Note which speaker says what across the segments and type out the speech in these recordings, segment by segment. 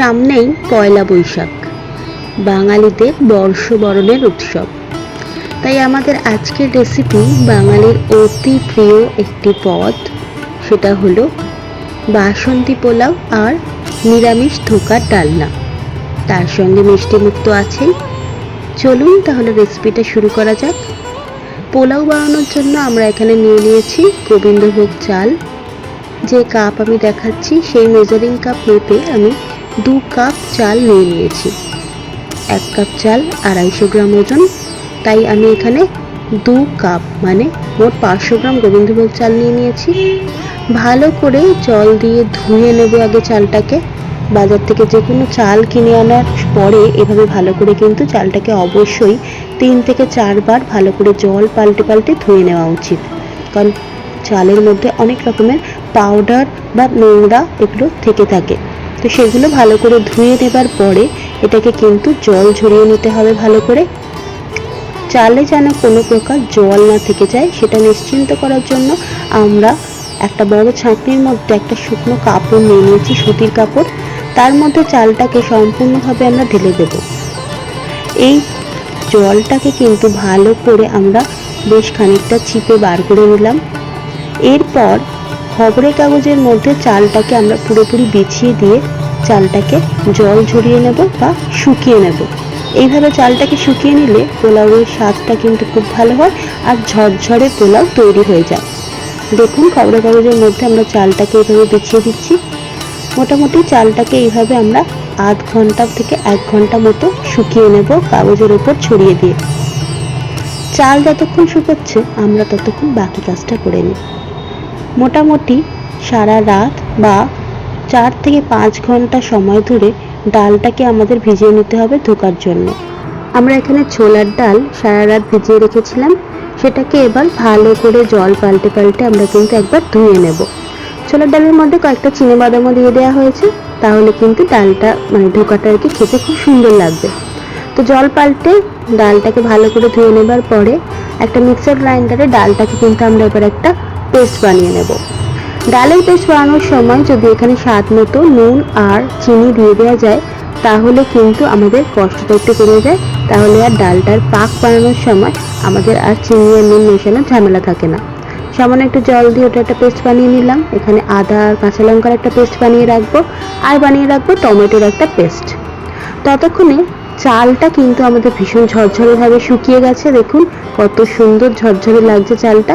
Speaker 1: সামনেই পয়লা বৈশাখ। বাঙালিদের বর্ষবরণের উৎসব। তাই আমাদের আজকের রেসিপি বাঙালির অতি প্রিয় একটি পদ। সেটা হলো বাসন্তী পোলাও আর নিরামিষ ধোকার ডালনা। তার সঙ্গে মিষ্টি মুখ তো আছেই চলুন তাহলে রেসিপিটা শুরু করা যাক। পোলাও বানানোর জন্য আমরা এখানে নিয়ে নিয়েছি গোবিন্দভোগ চাল। যে কাপ আমি দেখাচ্ছি, সেই মেজারিং কাপ মেপে আমি দু কাপ চাল নিয়ে নিয়েছি। এক কাপ চাল আড়াইশো গ্রাম ওজন। তাই আমি এখানে দু কাপ মানে মোট পাঁচশো গ্রাম গোবিন্দভোগ চাল নিয়ে নিয়েছি। ভালো করে জল দিয়ে ধুয়ে নেব আগে চালটাকে। বাজার থেকে যে কোনো চাল কিনে আনার পরে এভাবে ভালো করে কিন্তু চালটাকে অবশ্যই তিন থেকে চারবার ভালো করে জল পাল্টে পাল্টে ধুয়ে নেওয়া উচিত। কারণ চালের মধ্যে অনেক রকমের পাউডার বা নোংরা এগুলো থেকে থাকে। তো সেগুলো ভালো করে ধুয়ে নেবার পরে এটাকে কিন্তু জল ঝরিয়ে নিতে হবে ভালো করে। চালে যেন কোনো প্রকার জল না থেকে যায়, সেটা নিশ্চিন্ত করার জন্য আমরা একটা বড় ছাঁকনির মধ্যে একটা শুকনো কাপড় নিয়ে নিয়েছি, সুতির কাপড়। তার মধ্যে চালটাকে সম্পূর্ণভাবে আমরা ঢেলে দেব। এই জলটাকে কিন্তু ভালো করে আমরা বেশ খানিকটা চিপে বার করে নিলাম। এরপর খবরের কাগজের মধ্যে চালটাকে আমরা পুরোপুরি বিছিয়ে দিয়ে চালটাকে জল ঝরিয়ে নেব বা শুকিয়ে নেব। এইভাবে চালটাকে শুকিয়ে নিলে পোলাওয়ের স্বাদটা কিন্তু খুব ভালো হয় আর ঝরঝরে পোলাও তৈরি হয়ে যায়। দেখুন খবরের কাগজের মধ্যে আমরা চালটাকে এইভাবে বিছিয়ে দিচ্ছি। মোটামুটি চালটাকে এইভাবে আমরা আধ ঘণ্টা থেকে এক ঘণ্টা মতো শুকিয়ে নেব কাগজের উপর ছড়িয়ে দিয়ে। চাল যতক্ষণ শুকোচ্ছে, আমরা ততক্ষণ বাকি কাজটা করে নিই। মোটামুটি সারা রাত বা চার থেকে পাঁচ ঘণ্টা সময় ধরে ডালটাকে আমাদের ভিজিয়ে নিতে হবে ধোকার জন্য। আমরা এখানে ছোলার ডাল সারা রাত ভিজিয়ে রেখেছিলাম। সেটাকে এবার ভালো করে জল পাল্টে পাল্টে আমরা কিন্তু একবার ধুয়ে নেব। ছোলার ডালের মধ্যে কয়েকটা চিনে বাদামও দিয়ে দেওয়া হয়েছে। তাহলে কিন্তু ডালটা মানে ধোকাটা আর কি খেতে খুব সুন্দর লাগবে। তো জল পাল্টে ডালটাকে ভালো করে ধুয়ে নেবার পরে একটা মিক্সার গ্রাইন্ডারে ডালটাকে কিন্তু আমরা এবার একটা পেস্ট বানিয়ে নেব। ডালের পেস্ট বানানোর সময় যদি এখানে স্বাদ মতো নুন আর চিনি দিয়ে দেওয়া যায়, তাহলে কিন্তু আমাদের কষ্টটা একটু কমে যায়। তাহলে আর ডালটার পাক বানানোর সময় আমাদের আর চিনি আর নুন মেশানোর ঝামেলা থাকে না। সামান্য একটু জল দিয়ে ওটা একটা পেস্ট বানিয়ে নিলাম। এখানে আদা আর কাঁচা লঙ্কার একটা পেস্ট বানিয়ে রাখব। আর বানিয়ে রাখব টমেটোর একটা পেস্ট। ততক্ষণে চালটা কিন্তু আমাদের ভীষণ ঝরঝরেভাবে শুকিয়ে গেছে। দেখুন কত সুন্দর ঝরঝরে লাগছে চালটা।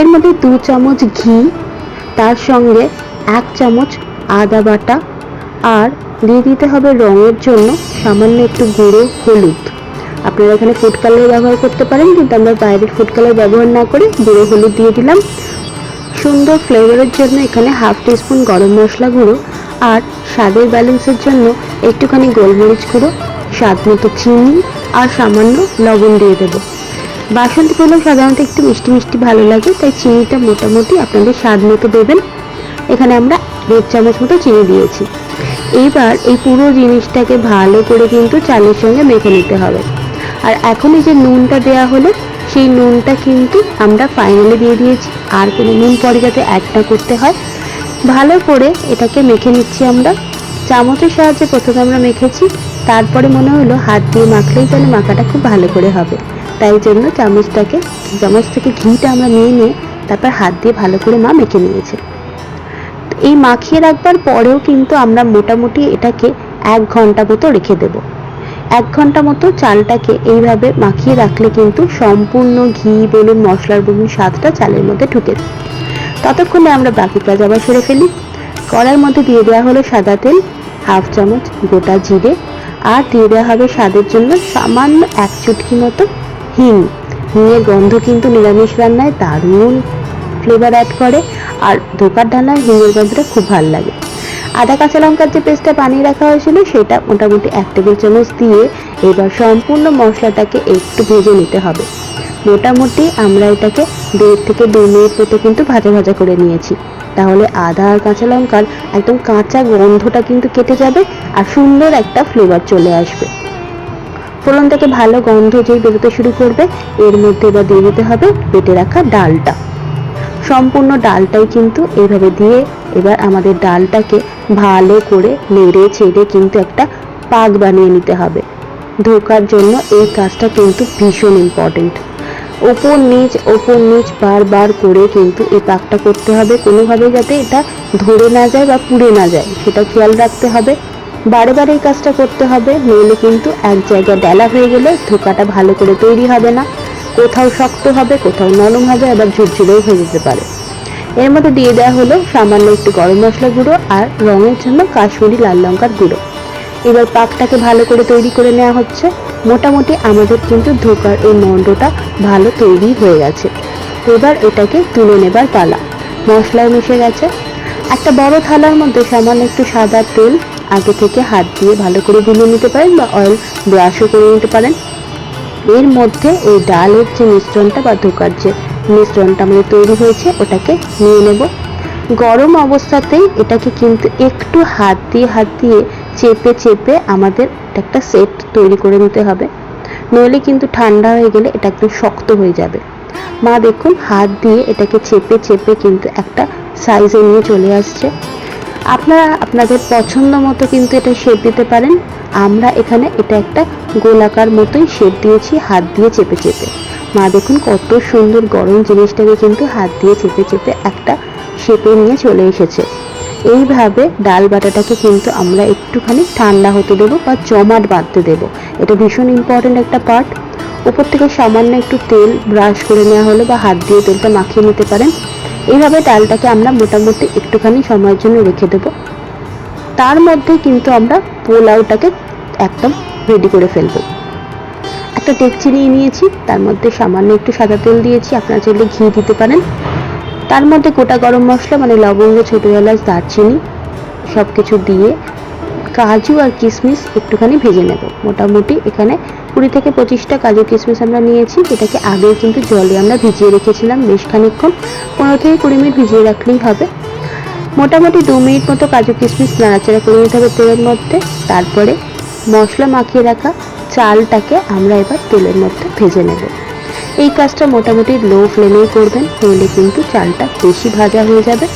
Speaker 1: এর মধ্যে দু চামচ ঘি তার সঙ্গে এক চামচ আদা বাটা আর দিয়ে দিতে হবে রঙের জন্য সামান্য একটু গুঁড়ো হলুদ। আপনারা এখানে ফুড কালার ব্যবহার করতে পারেন, কিন্তু আমরা বাইরের ফুড কালার ব্যবহার না করে গুঁড়ো হলুদ দিয়ে দিলাম। সুন্দর ফ্লেভারের জন্য এখানে হাফ টিস্পুন গরম মশলা গুঁড়ো আর স্বাদের ব্যালেন্সের জন্য একটুখানি গোলমরিচ গুঁড়ো, স্বাদ মতো চিনি আর সামান্য লবণ দিয়ে দেবো। বাসন্তী পোলাও সাধারণত একটু মিষ্টি মিষ্টি ভালো লাগে, তাই চিনিটা মোটামুটি আপনাদের স্বাদ মতো দেবেন। এখানে আমরা দেড় চামচ মতো চিনি দিয়েছি। এইবার এই পুরো জিনিসটাকে ভালো করে কিন্তু চালের সঙ্গে মেখে নিতে হবে। আর এখন এই যে নুনটা দেওয়া হলো, সেই নুনটা কিন্তু আমরা ফাইনালি দিয়ে দিয়েছি। আর কোনো নুন পরে যাতে অ্যাড না করতে হয়। ভালো করে এটাকে মেখে নিচ্ছি আমরা। চামচের সাহায্যে প্রথমে আমরা মেখেছি। তারপরে মনে হলো হাত দিয়ে মাখলেই যেন মাখাটা খুব ভালো করে হবে। তাই জন্য চামচটাকে, চামচ থেকে ঘিটা আমরা নিয়ে নিয়ে তারপর হাত দিয়ে ভালো করে মা মেখে নিয়েছে। এই মাখিয়ে রাখবার পরেও কিন্তু আমরা মোটামুটি এটাকে এক ঘণ্টা মতো রেখে দেব। এক ঘণ্টা মতো চালটাকে এইভাবে মাখিয়ে রাখলে কিন্তু সম্পূর্ণ ঘি, বলুন, মশলার বলুন, স্বাদটা চালের মধ্যে ঢুকে। ততক্ষণে আমরা বাকি কাজ আবার সেরে ফেলি। কড়ার মধ্যে দিয়ে দেওয়া হলো সাদা তেল, হাফ চামচ গোটা জিরে, আর দিয়ে দেওয়া হবে স্বাদের জন্য সামান্য এক চুটকি মতো হিং হিঙের গন্ধ কিন্তু নিরামিষ রান্নায় দারুণ ফ্লেভার অ্যাড করে, আর ধোকার ডানায় হিঙের গন্ধটা খুব ভালো লাগে। আদা, কাঁচা লঙ্কার যে পেস্টটা বানিয়ে রাখা হয়েছিল, সেটা মোটামুটি এক টেবিল চামচ দিয়ে এবার সম্পূর্ণ মশলাটাকে একটু ভেজে নিতে হবে। মোটামুটি আমরা এটাকে দেড় থেকে দু মিনিট মতো কিন্তু ভাজা ভাজা করে নিয়েছি। তাহলে আদা আর কাঁচা লঙ্কার একদম কাঁচা গন্ধটা কিন্তু কেটে যাবে, আর সুন্দর একটা ফ্লেভার চলে আসবে। ফোড়ন থেকে ভালো গন্ধ যেই বেরোতে শুরু করবে, এর মধ্যে এবার দিয়ে দিতে হবে বেটে রাখা ডালটা। সম্পূর্ণ ডালটাই কিন্তু এইভাবে দিয়ে এবার আমাদের ডালটাকে ভালো করে নেড়ে ছেড়ে কিন্তু একটা পাক বানিয়ে নিতে হবে। ধোকার জন্য এই কাজটা কিন্তু ভীষণ ইম্পর্টেন্ট ওপর নিচ ওপর নিচ বারবার করে কিন্তু এই পাকটা করতে হবে। কোনোভাবে যাতে এটা ধরে না যায় বা পুড়ে না যায়, সেটা খেয়াল রাখতে হবে। বারে বারে এই কাজটা করতে হবে, নইলে কিন্তু এক জায়গায় ডেলা হয়ে গেলে ধোকাটা ভালো করে তৈরি হবে না। কোথাও শক্ত হবে, কোথাও নরম হবে, আবার ঝুরঝুরেও হয়ে যেতে পারে। এর মধ্যে দিয়ে দেওয়া হলো সামান্য একটু গরম মশলা গুঁড়ো আর রঙের জন্য কাশ্মীরি লাল লঙ্কার গুঁড়ো। এবার পাকটাকে ভালো করে তৈরি করে নেওয়া হচ্ছে। মোটামুটি আমাদের কিন্তু ধোকার এই মণ্ডটা ভালো তৈরি হয়ে গেছে। এবার এটাকে তুলে নেবার পালা। মশলাও মিশে গেছে। একটা বড় থালার মধ্যে সামান্য একটু সাদা তেল আগে থেকে হাত দিয়ে ভালো করে গুলে নিতে পারেন বা অয়েল ব্রাশও করে নিতে পারেন। এর মধ্যে ওই ডালের যে মিশ্রণটা বা ধোকার যে মিশ্রণটা আমাদের তৈরি হয়েছে, ওটাকে নিয়ে নেব। গরম অবস্থাতেই এটাকে কিন্তু একটু হাত দিয়ে হাত দিয়ে চেপে চেপে আমাদের একটা সেট তৈরি করে নিতে হবে। নইলে কিন্তু ঠান্ডা হয়ে গেলে এটা একটু শক্ত হয়ে যাবে। মা দেখুন, হাত দিয়ে এটাকে চেপে চেপে কিন্তু একটা সাইজে নিয়ে চলে আসছে। আপনারা আপনাদের পছন্দ মতো কিন্তু এটা শেপ দিতে পারেন। আমরা এখানে এটা একটা গোলাকার মতোই শেপ দিয়েছি, হাত দিয়ে চেপে চেপে। মা, দেখুন কত সুন্দর গরম জিনিসটাকে কিন্তু হাত দিয়ে চেপে চেপে একটা শেপে নিয়ে চলে এসেছে। এইভাবে ডাল বাটাটাকে কিন্তু আমরা একটুখানি ঠান্ডা হতে দেবো বা জমাট বাঁধতে দেবো। এটা ভীষণ ইম্পর্টেন্ট একটা পার্ট উপর থেকে সামান্য একটু তেল ব্রাশ করে নেওয়া হলো বা হাত দিয়ে তেলটা মাখিয়ে নিতে পারেন। এইভাবে ডালটাকে আমরা মোটামুটি একটুখানি সময়ের জন্য রেখে দেব। তার মধ্যে কিন্তু আমরা পোলাওটাকে একদম রেডি করে ফেলব। একটা ডেকচি নিয়ে নিয়েছি, তার মধ্যে সামান্য একটু সাদা তেল দিয়েছি, আপনারা চাইলে ঘি দিতে পারেন। তার মধ্যে গোটা গরম মশলা মানে লবঙ্গ, ছোটো এলাচ, দারচিনি সব কিছু দিয়ে কাজু আর কিশমিশ একটুখানি ভেজে নেব। মোটামুটি এখানে কুড়ি থেকে পঁচিশটা কাজু কিশমিশ আমরা নিয়েছি, যেটাকে আগে কিন্তু জলে আমরা ভিজিয়ে রেখেছিলাম বেশ খানিকক্ষণ। পনেরো থেকে কুড়ি মিনিট ভিজিয়ে রাখলেই হবে। মোটামুটি দু মিনিট মতো কাজু কিশমিশ নাড়াচাড়া করে নিতে হবে তেলের মধ্যে। তারপরে মশলা মাখিয়ে রাখা চালটাকে আমরা এবার তেলের মধ্যে ভেজে নেব। এই কাজটা মোটামুটি লো ফ্লেমেই করবেন নইলে কিন্তু চালটা বেশি ভাজা হয়ে যাবে।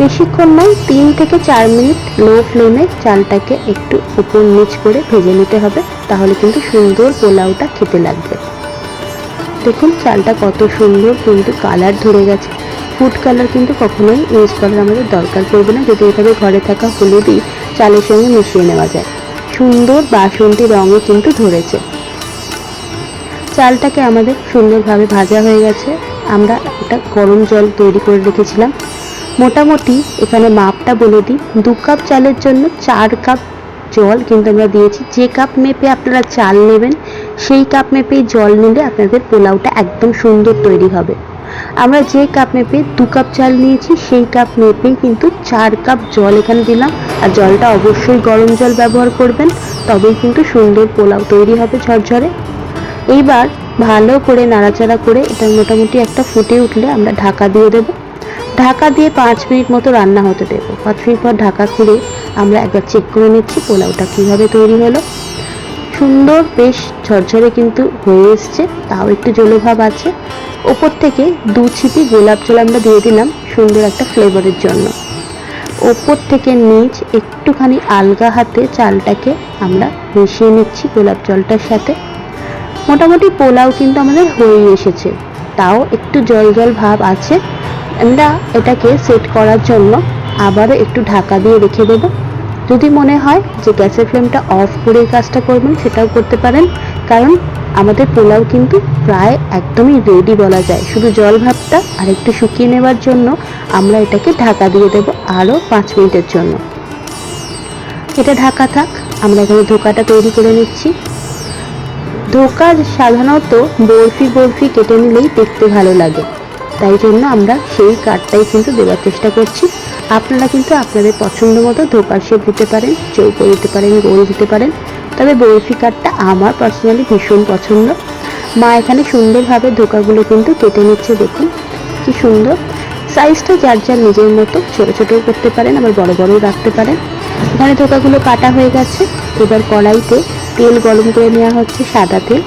Speaker 1: বেশিক্ষণ নয়, তিন থেকে চার মিনিট লো ফ্লেমে চালটাকে একটু উপর নিচ করে ভেজে নিতে হবে, তাহলে কিন্তু সুন্দর পোলাওটা খেতে লাগবে। দেখুন, চালটা কত সুন্দর কিন্তু কালার ধরে গেছে। ফুড কালার কিন্তু কখনোই ইউজ করার আমাদের দরকার পড়বে না, যদি এভাবে ঘরে থাকা হলুদই চালের সঙ্গে মিশিয়ে নেওয়া যায়। সুন্দর বাসন্তী রঙও কিন্তু ধরেছে। চালটাকে আমাদের সুন্দরভাবে ভাজা হয়ে গেছে। আমরা একটা গরম জল তৈরি করে রেখেছিলাম। মোটামুটি এখানে মাপটা বলে দিই। দু কাপ চালের জন্য চার কাপ জল কিন্তু আমরা দিয়েছি। যে কাপ মেপে আপনারা চাল নেবেন, সেই কাপ মেপেই জল নিলে আপনাদের পোলাওটা একদম সুন্দর তৈরি হবে। আমরা যে কাপ মেপে দু কাপ চাল নিয়েছি, সেই কাপ মেপেই কিন্তু চার কাপ জল এখানে দিলাম। আর জলটা অবশ্যই গরম জল ব্যবহার করবেন, তবেই কিন্তু সুন্দর পোলাও তৈরি হবে ঝরঝরে। এইবার ভালো করে নাড়াচাড়া করে এটা মোটামুটি একটা ফুটে উঠলে আমরা ঢাকা দিয়ে দেব। ঢাকা দিয়ে পাঁচ মিনিট মতো রান্না হতে দেব। পাঁচ মিনিট পর ঢাকা খুলে আমরা একবার চেক করে নিচ্ছি পোলাওটা কীভাবে তৈরি হলো। সুন্দর, বেশ ঝরঝরে কিন্তু হয়ে এসছে, তাও একটু জলভাব আছে। ওপর থেকে দু ছিপি গোলাপ জল আমরা দিয়ে দিলাম সুন্দর একটা ফ্লেভারের জন্য। ওপর থেকে নিচ একটুখানি আলগা হাতে চালটাকে আমরা মিশিয়ে নিচ্ছি গোলাপ জলটার সাথে। মোটামুটি পোলাও কিন্তু আমাদের হয়ে এসেছে, তাও একটু জল জল ভাব আছে। আমরা এটাকে সেট করার জন্য আবারও একটু ঢাকা দিয়ে রেখে দেবো। যদি মনে হয় যে গ্যাসের ফ্লেমটা অফ করে কাজটা করবেন, সেটাও করতে পারেন। কারণ আমাদের পোলাও কিন্তু প্রায় একদমই রেডি বলা যায়। শুধু জল ভাবটা আর একটু শুকিয়ে নেওয়ার জন্য আমরা এটাকে ঢাকা দিয়ে দেব আরও পাঁচ মিনিটের জন্য। এটা ঢাকা থাক, আমরা এখানে ধোকাটা তৈরি করে নিচ্ছি। ধোকা সাধারণত বরফি বরফি কেটে নিলেই দেখতে ভালো লাগে। তাই জন্য আমরা সেই কাঠটাই কিন্তু দেওয়ার চেষ্টা করছি। আপনারা কিন্তু আপনাদের পছন্দ মতো ধোকার শেপ দিতে পারেন, চৌকো দিতে পারেন, গোল দিতে পারেন। তবে বরফি কাঠটা আমার পার্সোনালি ভীষণ পছন্দ। মা এখানে সুন্দরভাবে ধোকাগুলো কিন্তু কেটে নিচ্ছে, দেখুন কি সুন্দর। সাইজটা যার যার নিজের মতো, ছোটো ছোটও করতে পারেন, আবার বড় বড়ও রাখতে পারেন। এখানে ধোকাগুলো কাটা হয়ে গেছে। এবার কড়াইতে তেল গরম করে নেওয়া হচ্ছে সাদা তেল।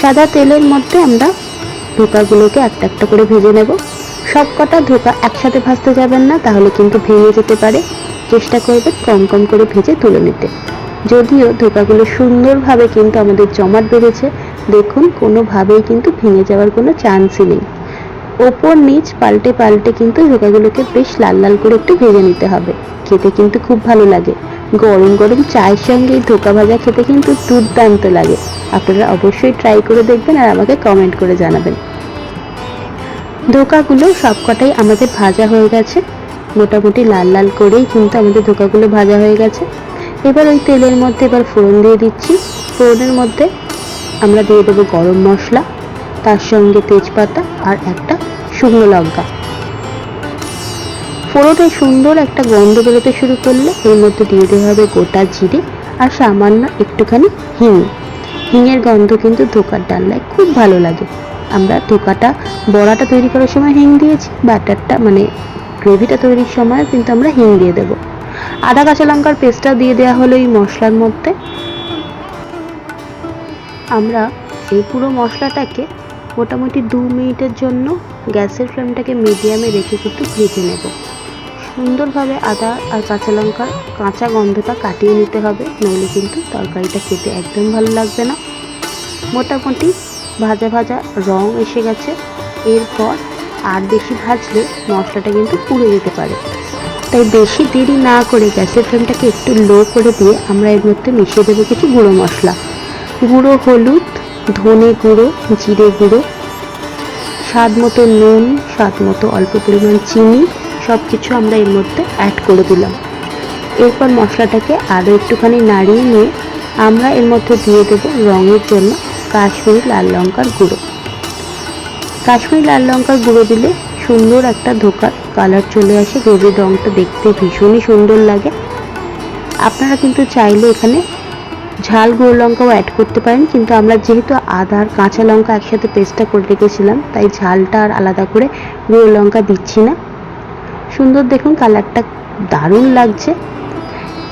Speaker 1: সাদা তেলের মধ্যে আমরা ধোকাগুলোকে একটা একটা করে ভেজে নেব। সব কটা ধোকা একসাথে ভাজতে যাবেন না, তাহলে কিন্তু ভেঙে যেতে পারে। চেষ্টা করবেন কম কম করে ভেজে তুলে নিতে। যদিও ধোকাগুলো সুন্দরভাবে কিন্তু আমাদের জমাট বেড়েছে দেখুন কোনোভাবেই কিন্তু ভেঙে যাওয়ার কোনো চান্সই নেই। ওপর নিচ পাল্টে পাল্টে কিন্তু ধোকাগুলোকে বেশ লাল লাল করে একটু ভেজে নিতে হবে, খেতে কিন্তু খুব ভালো লাগে। গরম গরম চায়ের সঙ্গে ধোকা ভাজা খেতে কিন্তু দুর্দান্ত লাগে। আপনারা অবশ্যই ট্রাই করে দেখবেন আর আমাকে কমেন্ট করে জানাবেন। ধোকাগুলো সবকটাই আমাদের ভাজা হয়ে গেছে। মোটামুটি লাল লাল করেই কিন্তু আমাদের ধোকাগুলো ভাজা হয়ে গেছে। এবার ওই তেলের মধ্যে এবার ফোড়ন দিয়ে দিচ্ছি। ফোড়নের মধ্যে আমরা দিয়ে দেবো গরম মশলা, তার সঙ্গে তেজপাতা আর একটা শুকনো লঙ্কা। ফোড়নে সুন্দর একটা গন্ধ বেরোতে শুরু করলে। এর মধ্যে দিয়ে দেওয়া হবে গোটা জিরে আর সামান্য একটুখানি হিং। হিঙের গন্ধ কিন্তু ধোকার ডালনায় খুব ভালো লাগে। আমরা ধোকাটা, বড়াটা তৈরি করার সময় হিং দিয়েছি, বাটারটা মানে গ্রেভিটা তৈরির সময় কিন্তু আমরা হিং দিয়ে দেবো। আদা, কাঁচা লঙ্কার পেস্টটা দিয়ে দেওয়া হলো এই মশলার মধ্যে। আমরা এই পুরো মশলাটাকে মোটামুটি দু মিনিটের জন্য গ্যাসের ফ্লেমটাকে মিডিয়ামে রেখে কিন্তু ভেজে নেব। সুন্দরভাবে আদা আর কাঁচা লঙ্কার কাঁচা গন্ধটা কাটিয়ে নিতে হবে। নইলে কিন্তু তরকারিটা খেতে একদম ভালো লাগবে না। মোটামুটি ভাজা ভাজা রং এসে গেছে। এরপর আর বেশি ভাজলে মশলাটা কিন্তু পুড়ে যেতে পারে। তাই বেশি দেরি না করে গ্যাসের ফ্লেমটাকে একটু লো করে দিয়ে আমরা এর মধ্যে মিশিয়ে দেবো কিছু গুঁড়ো মশলা। গুঁড়ো হলুদ, ধনে গুঁড়ো, জিরে গুঁড়ো, স্বাদ মতো নুন, স্বাদ মতো অল্প পরিমাণ চিনি সব কিছু আমরা এর মধ্যে অ্যাড করে দিলাম। এরপর মশলাটাকে আরও একটুখানি নাড়িয়ে নিয়ে আমরা এর মধ্যে দিয়ে দেবো রঙের জন্য কাশ্মীরি লাল লঙ্কার গুঁড়ো। কাশ্মীরি লাল লঙ্কার গুঁড়ো দিলে সুন্দর একটা ধোকার কালার চলে আসে গ্রেভির রঙটা দেখতে ভীষণই সুন্দর লাগে। আপনারা কিন্তু চাইলে এখানে ঝাল গুঁড়ো লঙ্কাও অ্যাড করতে পারেন, কিন্তু আমরা যেহেতু আদা আর কাঁচা লঙ্কা একসাথে পেস্টটা করে রেখেছিলাম, তাই ঝালটা আর আলাদা করে গুঁড়ো লঙ্কা দিচ্ছি না। সুন্দর দেখুন, কালারটা দারুণ লাগছে।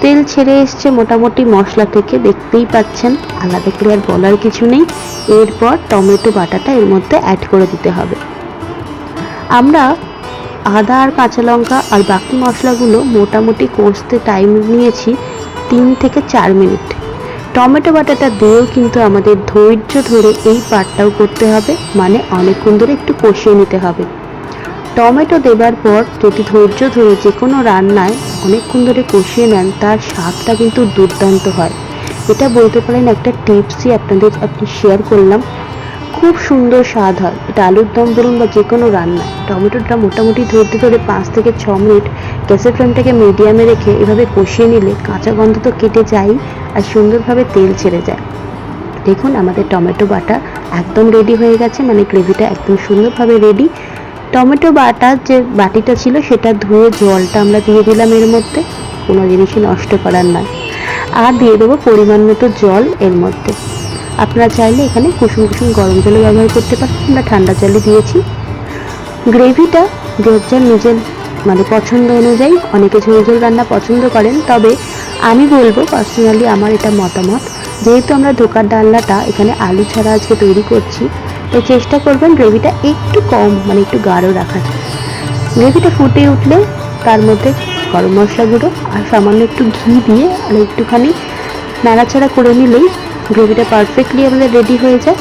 Speaker 1: তেল ছেড়ে এসছে মোটামুটি মশলা থেকে, দেখতেই পাচ্ছেন, আলাদা করে আর বলার কিছু নেই। এরপর টমেটো বাটাটা এর মধ্যে অ্যাড করে দিতে হবে। আমরা আদা আর কাঁচা লঙ্কা আর বাকি মশলাগুলো মোটামুটি কষতে টাইম নিয়েছি তিন থেকে চার মিনিট। টমেটো বাটাটা দিয়েও কিন্তু আমাদের ধৈর্য ধরে এই পাটটাও করতে হবে মানে অনেকক্ষণ ধরে একটু কষিয়ে নিতে হবে। টমেটো দেবার পর যদি ধৈর্য ধরে যে কোনো রান্নায় অনেকক্ষণ ধরে কষিয়ে নেন, তার স্বাদটা কিন্তু দুর্দান্ত হয়। এটা বলতে পারেন একটা টিপসই আপনাদের আপনি শেয়ার করলাম। খুব সুন্দর স্বাদ হয়। এটা আলুর দম বলুন বা যে কোনো রান্না। টমেটোটা মোটামুটি ধরতে ধরে পাঁচ থেকে ছ মিনিট গ্যাসের ফ্লেমটাকে মিডিয়ামে রেখে এভাবে কষিয়ে নিলে কাঁচা গন্ধ তো কেটে যায় আর সুন্দরভাবে তেল ছেড়ে যায়। দেখুন আমাদের টমেটো বাটা একদম রেডি হয়ে গেছে মানে গ্রেভিটা একদম সুন্দরভাবে রেডি টমেটো বাটার যে বাটিটা ছিল, সেটা ধুয়ে জলটা আমরা দিয়ে দিলাম এর মধ্যে। কোনো জিনিসই নষ্ট করার নয়। আর দিয়ে দেবো পরিমাণ মতো জল এর মধ্যে। আপনারা চাইলে এখানে কুসুম কুসুম গরম জলও ব্যবহার করতে পারেন আমরা ঠান্ডা জলে দিয়েছি। গ্রেভিটা যে যার নিজের মানে পছন্দ অনুযায়ী, অনেকে ঝোল ঝোল রান্না পছন্দ করেন, তবে আমি বলব পার্সোনালি আমার এটা মতামত। যেহেতু আমরা ধোকার ডালনাটা এখানে আলু ছাড়া আজকে তৈরি করছি তো চেষ্টা করবেন গ্রেভিটা একটু কম মানে একটু গাঢ় রাখার। গ্রেভিটা ফুটে উঠলে তার মধ্যে গরম মশলা গুঁড়ো আর সামান্য একটু ঘি দিয়ে আর একটুখানি নাড়াচাড়া করে নিলেই গ্রেভিটা পারফেক্টলি আমাদের রেডি হয়ে যায়।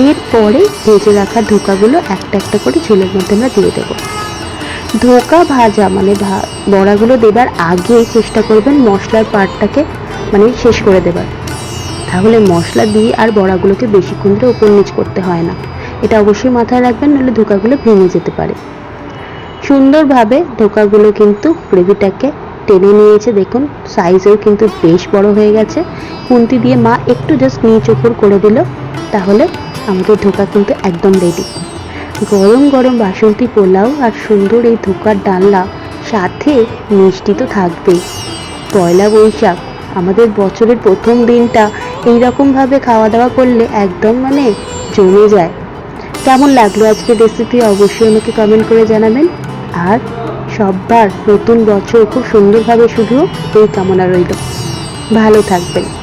Speaker 1: এরপরে ভেজে রাখা ধোকাগুলো একটা একটা করে ঝোলের মধ্যে আমরা দিয়ে দেবো। ধোকা ভাজা মানে বড়াগুলো দেবার আগে চেষ্টা করবেন মশলার পাটটাকে মানে শেষ করে দেবার। তাহলে মশলা দিয়ে আর বড়াগুলোকে বেশিক্ষণ ধরে উপর নিচ করতে হয় না। এটা অবশ্যই মাথায় রাখবেন, নাহলে ধোকাগুলো ভেঙে যেতে পারে। সুন্দরভাবে ধোকাগুলো কিন্তু গ্রেভিটাকে টেনে নিয়েছে, দেখুন, সাইজেও কিন্তু বেশ বড় হয়ে গেছে। খুন্তি দিয়ে মা একটু জাস্ট নিচ ওপর করে দিল, তাহলে আমাদের ধোকা কিন্তু একদম রেডি গরম গরম বাসন্তী পোলাও আর সুন্দর এই ধোকার ডালনা সাথে মিষ্টি তো থাকবেই। পয়লা বৈশাখ, আমাদের বছরের প্রথম দিনটা, এইরকমভাবে খাওয়া দাওয়া করলে একদম মানে জমে যায়। কেমন লাগল আজকের রেসিপি অবশ্যই আমাকে কমেন্ট করে জানাবেন। আর সববার নতুন বছর খুব সুন্দরভাবে শুধু এই কামনা রইল। ভালো থাকবেন।